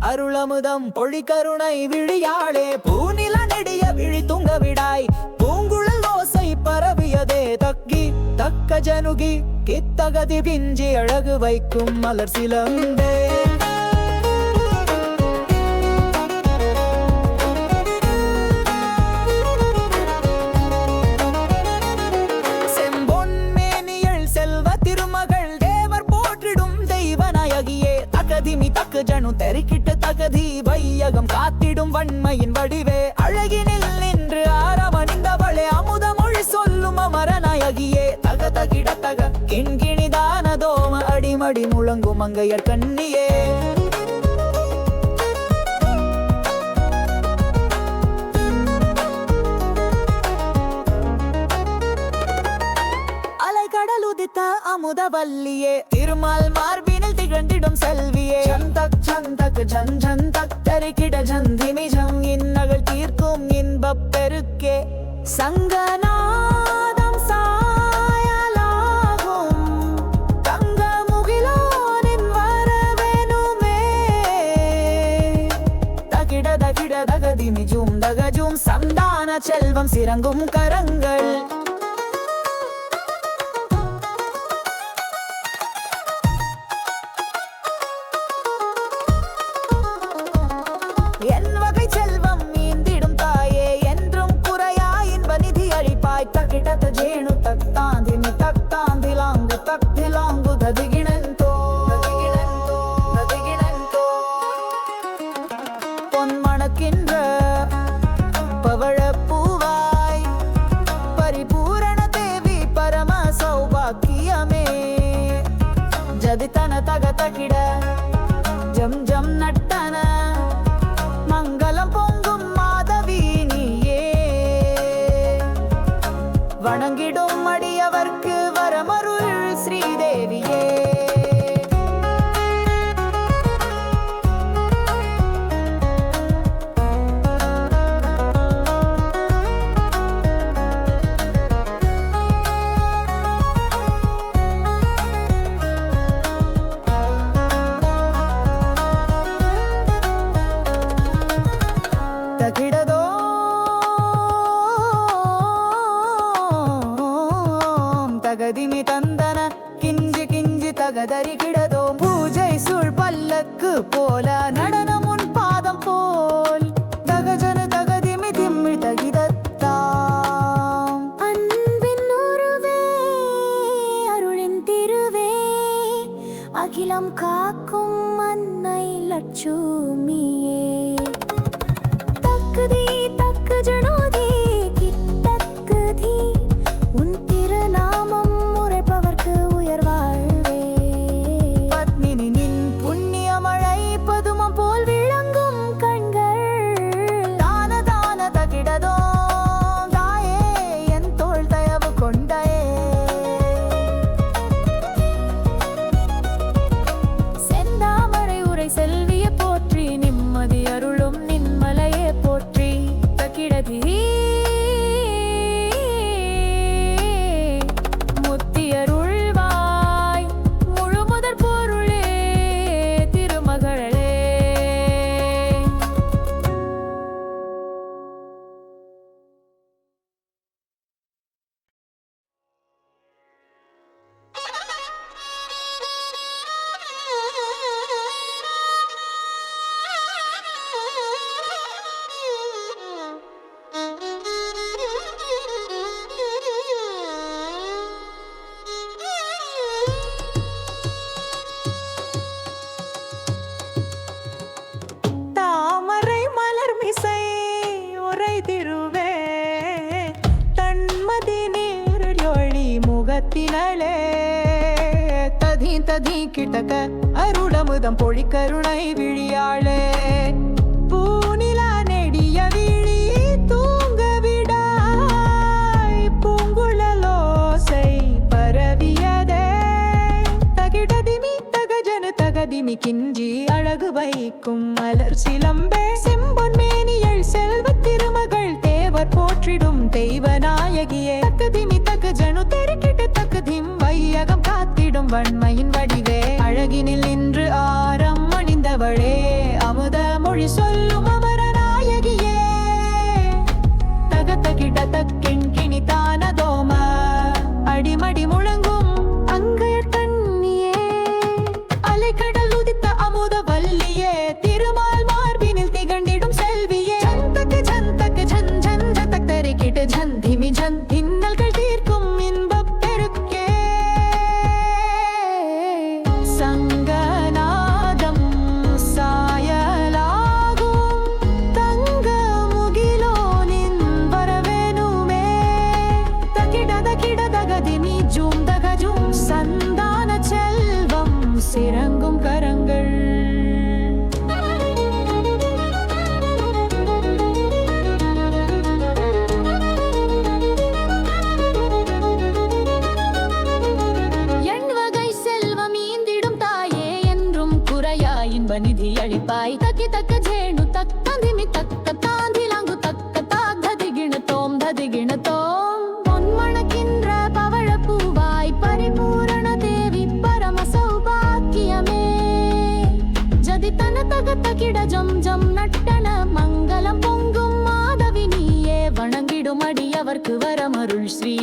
அருளமுதம் பொழி கருணை விழியாளே. பூநில நெடிய விழி துங்க விடாய் பூங்குழல் ஓசை பரவியதே தக்கி. தக்க ஜனுகி கித்தகதி பிஞ்சி அழகு வைக்கும் மலர் சிலம்பே வன்மையின் வடிவே. அழகினில் நின்று ஆரமணிந்தவளே அமுத மொழி சொல்லும் அமரநாயகியே. தக தகிட தக கிண்கிணிதான தோம அடிமடி முழங்கும் மங்கையர் கண்ணியே. அலைகடல் அமுதவல்லியே திருமால் மார்பி திகழ்ந்திடும் செல்வியே. சந்தக் சந்தக் ஜன் ஜந்தக் தரிக்கிட ஜந்திமி ஜம் இன்னகள் தீர்க்கும் இன்பப் பெருக்கே. சங்கனா தகதி மிஜும் தகஜும் சந்தான செல்வம் சிறங்கும் கரங்கள். ಜೇನು ತಕ್ತಾಂದಿ தகதறி பூஜை சூழ் பல்லக்கு போல நடனம் உன் பாதம் போல். தகஜன தகதிமி திம்மி தகிதத்தாம் அன்பின் உருவே அருளின் திருவே அகிலம் காக்கும் அன்னை லட்சுமி. கரத்தினலே ததி ததி கிட்டக்க அருளமுதம் பொழி கருணை விழியாளே பூனிலா நெடிய விழி தூங்க விடாய். பூங்குழலோசை பரவியதே. தகிடதிமி தகஜன தகதிமி கிஞ்சி அழகு வைக்கும் மலர் சிலம்பே. செம்பொன்மேனியல் செல்வ திருமகள் தேவர் போற்றிடும் தெய்வநாயகியே வண்ணம் வன்மையின் வடிவே. அழகினில் இன்று ஆரம் அணிந்தவளே. அமுத மொழி சொல்லுமா? ಎಂಬ ನಿಧಿ ಅಳಿಪಾಯಿ ತಕ್ಕಿ ತಕ್ಕ ಜೇಣು ತಕ್ಕ ದಿಮಿ ತಕ್ಕ ತಾಂದಿಲಾಂಗು ತಕ್ಕ ತಾಗ್ಧದಿಗಿಣ ತೋಂ ಧದಿಗಿಣ ತೋಂ. பொன்மணக்கின்ற பவழ பூவாய் பரிபூரண தேவி பரம சௌபாக்கியமே ஜதித்தன தகத்த கிட ஜம் ஜம் நட்டன மங்களம் பொங்கும் மாதவி நீயே வணங்கிடும் அடியவர்க்கு வரமருள் ஸ்ரீ